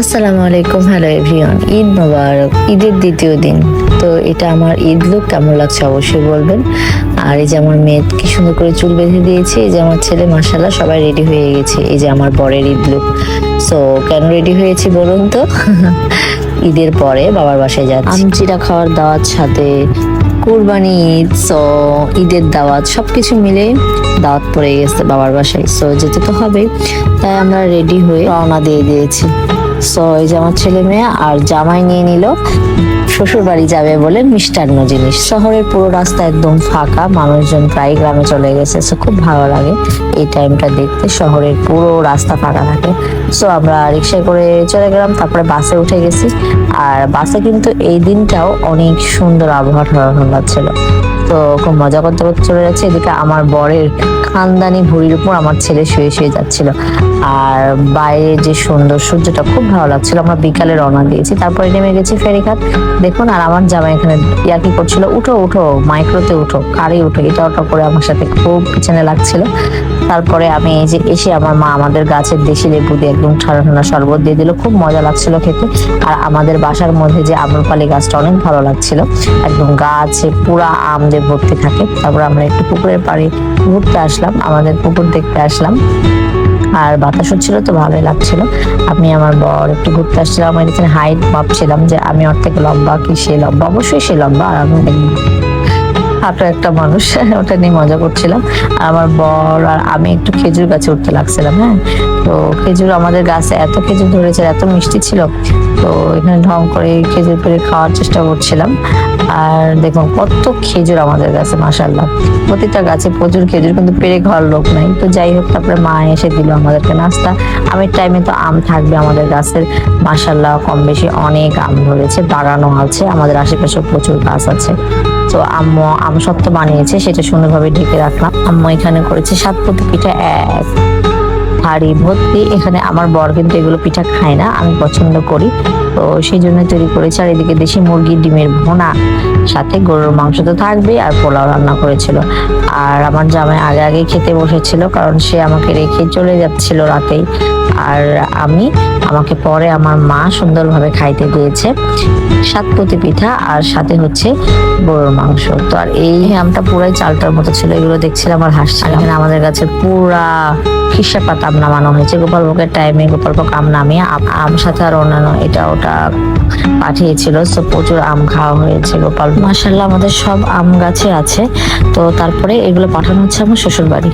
আসসালামু আলাইকুম, hello everyone, Eid মোবারক, ঈদের দ্বিতীয় দিন। তো এটা আমার ঈদ লুক, কেমন লাগছে অবশ্যই বলবেন। আর এই যে আমার মেয়ে কি সুন্দর করে চুল বেঁধে দিয়েছে, এই যে আমার ছেলে মাসাল্লাহ সবাই রেডি হয়ে গেছে। এই যে আমার বরের ঈদ লুক সো কেন রেডি হয়েছি বলুন তো? ঈদের পরে বাবার বাসায় যাচ্ছি। আমচিরা খাওয়ার দাওয়াত, সাথে কুরবানি ঈদ সো ঈদের দাওয়াত সব কিছু মিলে দাওয়াত পড়ে গেছে বাবার বাসায়। সো যেতে তো হবে তাই আমরা রেডি হয়ে রওনা দিয়ে দিয়েছি। সো এই যে আমার ছেলে মেয়ে আর জামাই নিয়ে নিল। শ্বশুর বাড়ি যাবে বলে মিষ্টান্ন জিনিস। শহরের পুরো রাস্তা একদম ফাঁকা, মানুষজন প্রায় গ্রামে চলে গেছে সো খুব ভালো লাগে এই টাইমটা দেখতে, শহরের পুরো রাস্তা ফাঁকা থাকে। সো আমরা রিক্সায় করে চলে গেলাম, তারপরে বাসে উঠে গেছি। আর বাসে কিন্তু এই দিনটাও অনেক সুন্দর আবহাওয়া ঠান্ডা ছিল। তো খুব মজা করতে করতে চলে যাচ্ছে। এদিকে আমার বরের খানদানি ভুঁড়ির উপর আমার ছেলে শুয়ে শুয়ে যাচ্ছিল। আর বাইরে যে সুন্দর সূর্যটা খুব ভালো লাগছিল। আমরা বিকালে রওনা দিয়েছি। তারপরে নেমে গেছি ফেরিঘাট। দেখুন, আর আমার জামাই এখানে ইয়াকি করছিল? উঠো উঠো, মাইক্রোতে উঠো, কারে উঠো। এটা ওটা করে আমার সাথে খুব পিছনে লাগছিল। তারপরে আমি এই যে এসে আমার মা আমাদের গাছের দেশি লেবু দিয়ে একদম ঠান্ডা ঠান্ডা শরবত দিয়ে দিল। খুব মজা লাগছিল খেতে। আর আমাদের বাসার মধ্যে যে আম্রপালি গাছটা অনেক ভালো লাগছিল। একদম গাছে পুরা আম দিয়ে ভর্তি থাকে। তারপর আমরা একটু পুকুরের পাড়ে ঘুরতে আসলাম। আমাদের পুকুর দেখতে আসলাম। আর বাতাস হচ্ছিল তো ভালোই লাগছিল। আমি আমার বর একটু ঘুরতে আসছিলাম। আমি এখানে হাইট ভাবছিলাম যে আমি ওর লম্বা কি সে লম্বা? অবশ্যই সে লম্বা। আর আমি হাঁটো একটা মানুষ, ওটা নিয়ে মজা করছিলাম। আমার বর আর আমি একটু খেজুর গাছে উঠতে লাগছিলাম হ্যাঁ? তো খেজুর আমাদের গাছে এত খেজুর ধরেছে, এত মিষ্টি ছিল, তো এখানে ঢং করে খেজুর পেরে খাওয়ার চেষ্টা করছিলাম। আর দেখুন, কত খেজুর আমাদের গাছে মাসাল্লাহ প্রতিটা গাছে প্রচুর খেজুর, কিন্তু পেরে খাওয়ার লোক নাই। তো যাই হোক, তারপরে মা এসে দিল আমাদেরকে নাস্তা। আমের টাইমে তো আম থাকবে আমাদের গাছের মাসাল্লাহ কম বেশি অনেক আম ধরেছে, বাগানও আছে, আমাদের আশেপাশে প্রচুর গাছ আছে। তো আম্মু আম সত্ত্ব বানিয়েছে, সেটা সুন্দরভাবে ঢেকে রাখলাম। আম্মু এখানে করেছে সাতপতি পিঠা এক। হাড়ি ভর্তি। এখানে আমার বর কিন্তু এগুলো পিঠা খায় না আমি পছন্দ করি। তো সেই জন্য তৈরি করেছে। আর এদিকে দেশি মুরগির ডিমের ভোনা, সাথে গরুর মাংস তো থাকবেই, আর পোলাও রান্না করেছিল। আর আমার জামাই আগে আগে খেতে বসেছিল, কারণ সে আমাকে রেখে চলে যাচ্ছিল রাতেই। আর আমি, আমাকে পরে আমার মা সুন্দরভাবে খাইতে দিয়েছে সাতপতি পিঠা, আর সাথে হচ্ছে গরুর মাংস। তো আর এই আমটা পুরাই চালটার মতো ছিল, এগুলো দেখছিলাম আর হাসছিলাম। আমাদের কাছে পুরা খিসা পাতা নামানো হয়েছে। গোপাল টাইমে গোপাল আম নামিয়ে আম- সাথে আর অন্যান্য এটা ওটা পাঠিয়েছিল প্রচুর আম খাওয়া হয়েছে গোপাল। মাসাল্লাহ আমাদের সব আম গাছে আছে। তো তারপরে এগুলো পাঠানো হচ্ছে আমার শ্বশুর বাড়ি